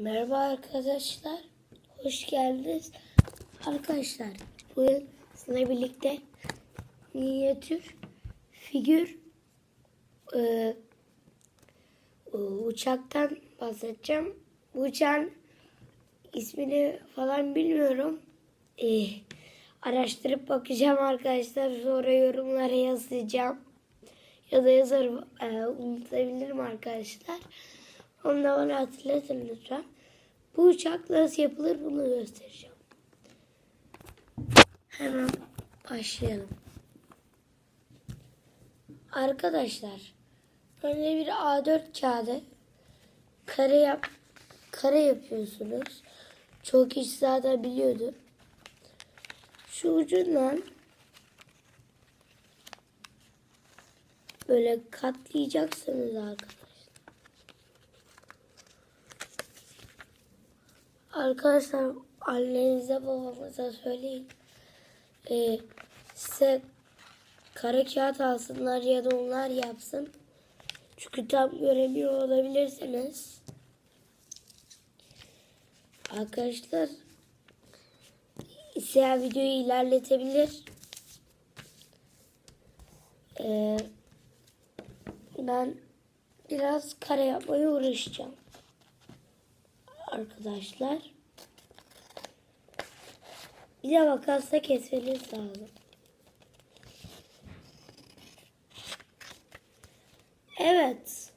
Merhaba arkadaşlar. Hoş geldiniz. Arkadaşlar bugün sizinle birlikte minyatür figür e, e, uçaktan bahsedeceğim. Bu uçağın ismini falan bilmiyorum. E, araştırıp bakacağım arkadaşlar. Sonra yorumlara yazacağım. Ya da yazarım. E, unutabilirim arkadaşlar. Onu da bana hatırlatın lütfen. Bu uçak nasıl yapılır bunu göstereceğim. Hemen başlayalım. Arkadaşlar önce bir A4 kağıdı kare yap kare yapıyorsunuz. Çok kişi zaten biliyordu. Şu ucundan böyle katlayacaksınız arkadaşlar. Arkadaşlar annenize babamıza söyleyin. Ee, size kare kağıt alsınlar ya da onlar yapsın. Çünkü tam göremiyor olabilirsiniz. Arkadaşlar isteyen videoyu ilerletebilir. Ee, ben biraz kare yapmaya uğraşacağım arkadaşlar. Bir de makasla kesmeniz lazım. Evet.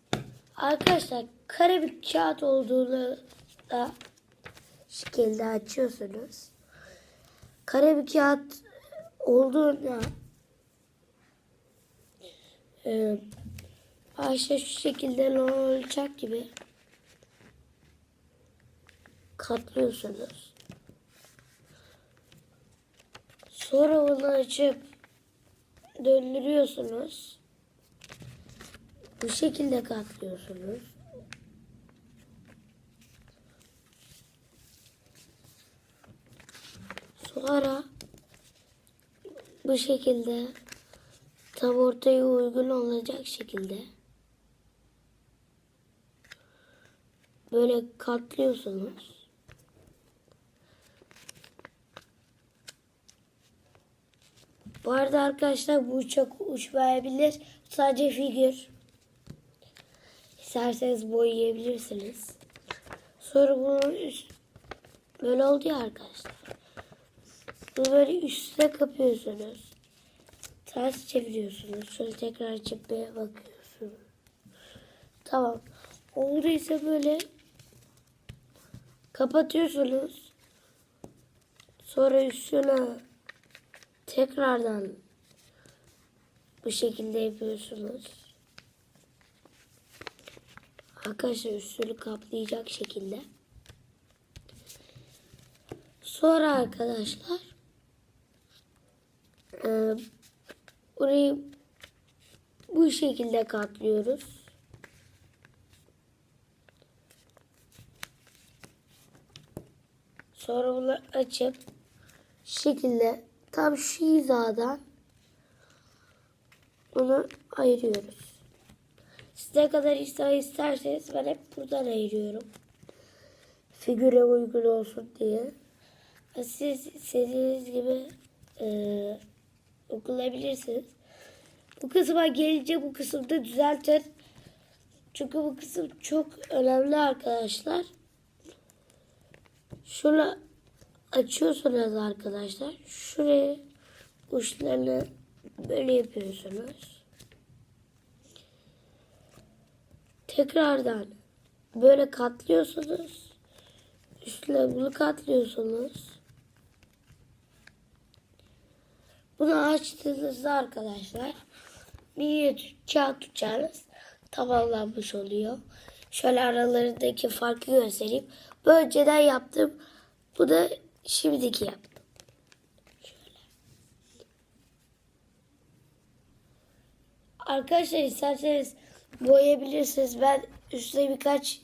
Arkadaşlar kare bir kağıt olduğunu da şekilde açıyorsunuz. Kare bir kağıt olduğunda e, başta şu şekilde olacak gibi katlıyorsunuz. Sonra bunu açıp döndürüyorsunuz. Bu şekilde katlıyorsunuz. Sonra bu şekilde tam ortaya uygun olacak şekilde böyle katlıyorsunuz. Bu arada arkadaşlar bu uçak uçmayabilir. Sadece figür. İsterseniz boyayabilirsiniz. Sonra bunu üst, böyle oldu ya arkadaşlar. Bunu böyle üstüne kapıyorsunuz. Ters çeviriyorsunuz. Sonra tekrar bir bakıyorsunuz. Tamam. Olduysa böyle kapatıyorsunuz. Sonra üstüne tekrardan bu şekilde yapıyorsunuz. Arkadaşlar üstünü kaplayacak şekilde. Sonra arkadaşlar e, burayı bu şekilde katlıyoruz. Sonra bunu açıp şekilde tam şu hizadan bunu ayırıyoruz. Siz kadar hissa isterseniz ben hep buradan ayırıyorum. Figüre uygun olsun diye. Siz istediğiniz gibi e, okulabilirsiniz. Bu kısma gelince bu kısımda düzeltin. Çünkü bu kısım çok önemli arkadaşlar. Şunu açıyorsunuz arkadaşlar. Şuraya uçlarını böyle yapıyorsunuz. Tekrardan böyle katlıyorsunuz. Üstüne bunu katlıyorsunuz. Bunu açtığınızda arkadaşlar bir kağıt uçağınız tamamlanmış oluyor. Şöyle aralarındaki farkı göstereyim. Bu önceden yaptım. Bu da şimdiki yaptım. Şöyle. Arkadaşlar isterseniz boyayabilirsiniz. Ben üstüne birkaç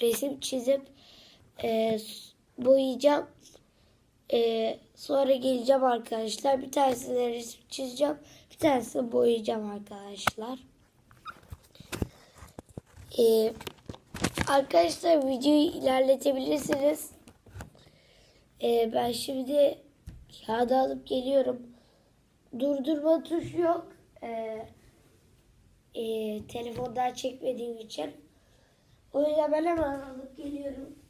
resim çizip e, boyayacağım. E, sonra geleceğim arkadaşlar. Bir tanesine resim çizeceğim. Bir tanesini boyayacağım arkadaşlar. E, Arkadaşlar videoyu ilerletebilirsiniz. Ee, ben şimdi kağıdı alıp geliyorum. Durdurma tuşu yok. Ee, e, telefondan çekmediğim için. O yüzden ben hemen alıp geliyorum.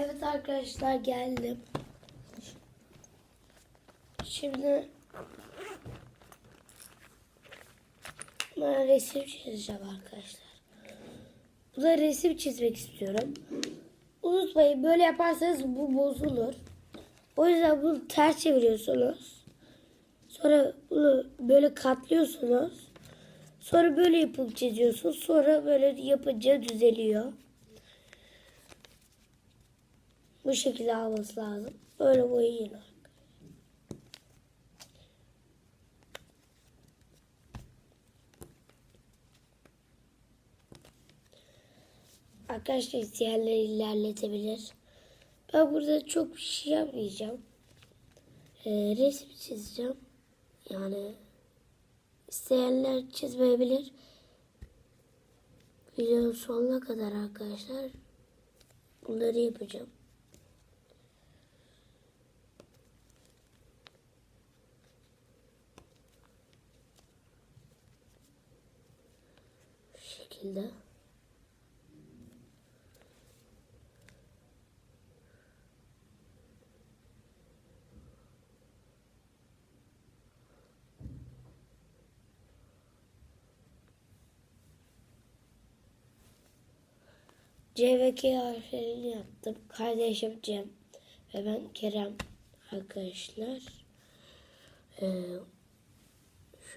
Evet arkadaşlar geldim. Şimdi ben resim çizeceğim arkadaşlar. Bu da resim çizmek istiyorum. Unutmayın böyle yaparsanız bu bozulur. O yüzden bunu ters çeviriyorsunuz. Sonra bunu böyle katlıyorsunuz. Sonra böyle yapıp çiziyorsunuz. Sonra böyle yapınca düzeliyor. Bu şekilde alması lazım. Böyle boyayın. Arkadaşlar isteyenler ilerletebilir. Ben burada çok bir şey yapmayacağım. Ee, resim çizeceğim. Yani isteyenler çizmeyebilir. Videonun sonuna kadar arkadaşlar bunları yapacağım. Bu şekilde. C ve K harflerini yaptım. Kardeşim Cem ve ben Kerem arkadaşlar. Ee,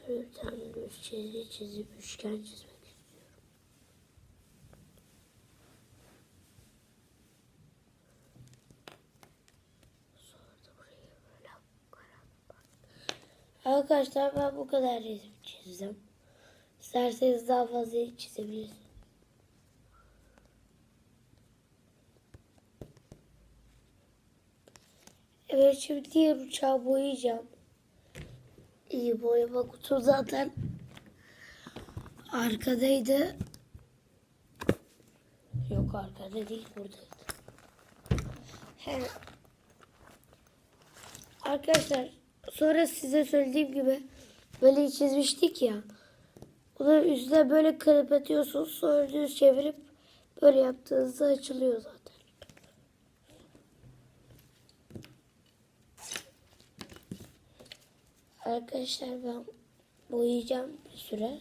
şöyle bir tane çizgi çizip üçgen çizmek istiyorum. Sonra da buraya böyle karar Arkadaşlar ben bu kadar resim çizdim. İsterseniz daha fazla çizebilirsiniz. Evet şimdi diğer uçağı boyayacağım. İyi boyama kutu zaten arkadaydı. Yok arkada değil buradaydı. He. Arkadaşlar sonra size söylediğim gibi böyle çizmiştik ya. Bunu üstüne böyle kırıp atıyorsunuz sonra düz çevirip böyle yaptığınızda açılıyor zaten. Arkadaşlar ben boyayacağım bir süre.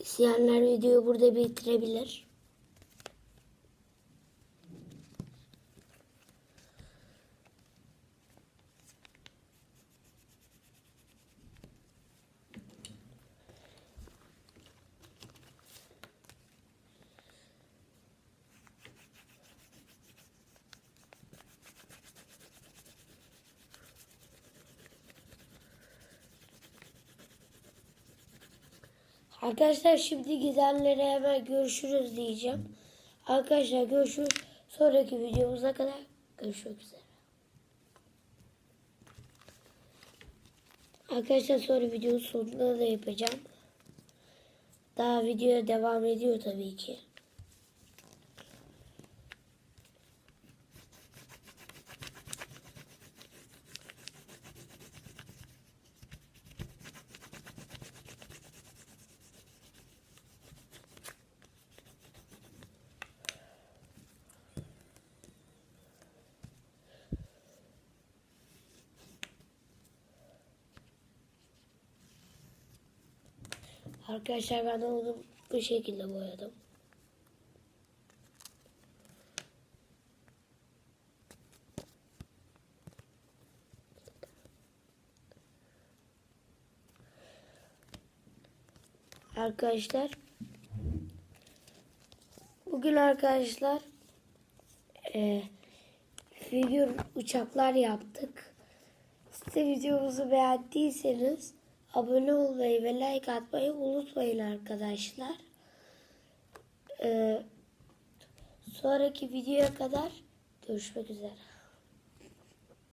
İsteyenler videoyu burada bitirebilir. Arkadaşlar şimdi gidenlere hemen görüşürüz diyeceğim. Arkadaşlar görüşürüz. Sonraki videomuza kadar görüşmek üzere. Arkadaşlar sonra videonun sonunda da yapacağım. Daha video devam ediyor tabii ki. Arkadaşlar ben onu bu şekilde boyadım. Arkadaşlar bugün arkadaşlar e, figür uçaklar yaptık. Size videomuzu beğendiyseniz abone olmayı ve like atmayı unutmayın arkadaşlar. E, sonraki videoya kadar görüşmek üzere.